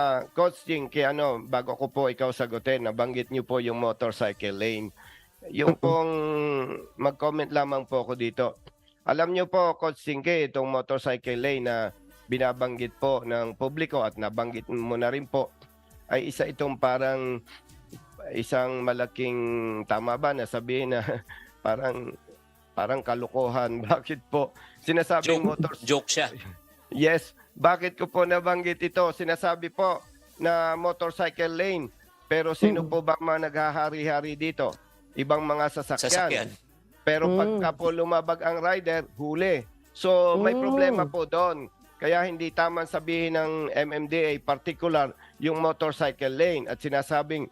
Ah, Coach Jinky, ano, bago ko po ikaw sagutin, nabanggit niyo po yung motorcycle lane. Yung pong mag-comment lamang po ako dito. Alam niyo po, Coach Jinky, itong motorcycle lane na binabanggit po ng publiko at nabanggit mo na rin po, ay isa itong parang isang malaking tama ba na sabihin na parang parang kalukuhan. Bakit po? Sinasabing Joke, motor joke siya. Yes, bakit ko po nabanggit ito? Sinasabi po na motorcycle lane. Pero sino po ba mga naghahari-hari dito? Ibang mga sasakyan. Sasakyan. Pero Mm. pagka po lumabag ang rider, huli. So may Mm. problema po doon. Kaya hindi tamang sabihin ng MMDA particular yung motorcycle lane at sinasabing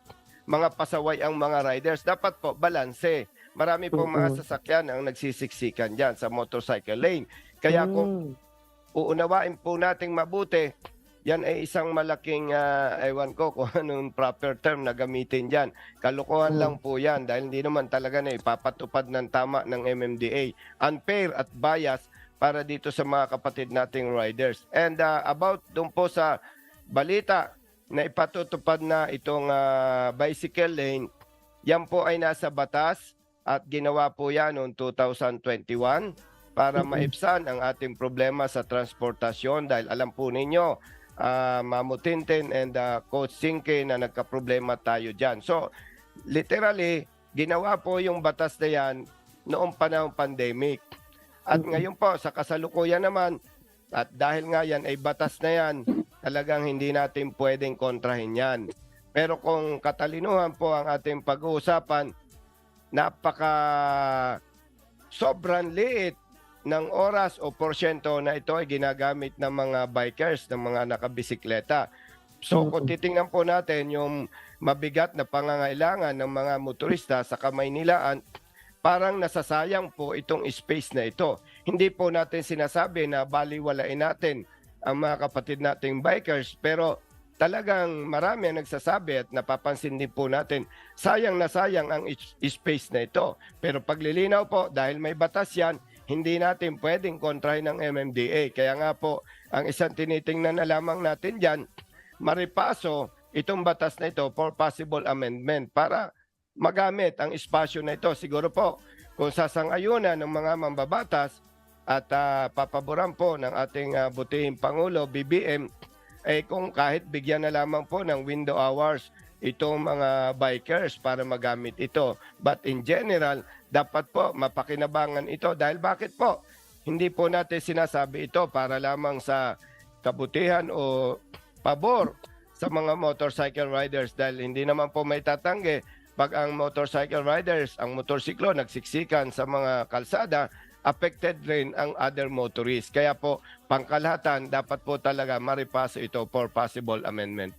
mga pasaway ang mga riders. Dapat po balanse. Marami po mga sasakyan ang nagsisiksikan dyan sa motorcycle lane. Kaya kung. Uunawain po nating mabuti, yan ay isang malaking, ah, ewan ko kung anong proper term na gamitin dyan. Kalukuhan Mm. lang po yan dahil hindi naman talaga na ipapatupad ng tama ng MMDA. Unfair at bias para dito sa mga kapatid nating riders. And ah, about doon po sa balita na ipatutupad na itong ah, bicycle lane, yan po ay nasa batas at ginawa po yan noong 2021 para maibsan ang ating problema sa transportasyon dahil alam po ninyo, ah, Mamutintin and uh, Coach Sinke na nagka-problema tayo dyan. So, literally, ginawa po yung batas na yan noong panahong pandemic. At ngayon po, sa kasalukuyan naman, at dahil nga yan ay batas na yan, talagang hindi natin pwedeng kontrahin yan. Pero kung katalinuhan po ang ating pag-uusapan, napaka sobrang liit ng oras o porsyento na ito ay ginagamit ng mga bikers, ng mga nakabisikleta. So kung Mm. titingnan po natin yung mabigat na pangangailangan ng mga motorista sa Kamaynilaan, parang nasasayang po itong space na ito. Hindi po natin sinasabi na baliwalain natin ang mga kapatid nating bikers, pero talagang marami ang nagsasabi at napapansin din po natin, sayang na sayang ang space na ito. Pero paglilinaw po, dahil may batas yan, hindi natin pwedeng kontrahin ng MMDA. Kaya nga po, ang isang tinitingnan na lamang natin dyan, maripaso itong batas na ito for possible amendment para magamit ang espasyo na ito. Siguro po, kung sasangayunan ng mga mambabatas at ah, papaboran po ng ating ah, butihing Pangulo, BBM, eh kung kahit bigyan na lamang po ng window hours itong mga bikers para magamit ito. But in general, dapat po mapakinabangan ito dahil bakit po? Hindi po natin sinasabi ito para lamang sa kabutihan o pabor sa mga motorcycle riders dahil hindi naman po may tatanggi pag ang motorcycle riders, ang motorsiklo nagsiksikan sa mga kalsada, affected rin ang other motorists. Kaya po, pangkalahatan, dapat po talaga maripaso ito for possible amendment.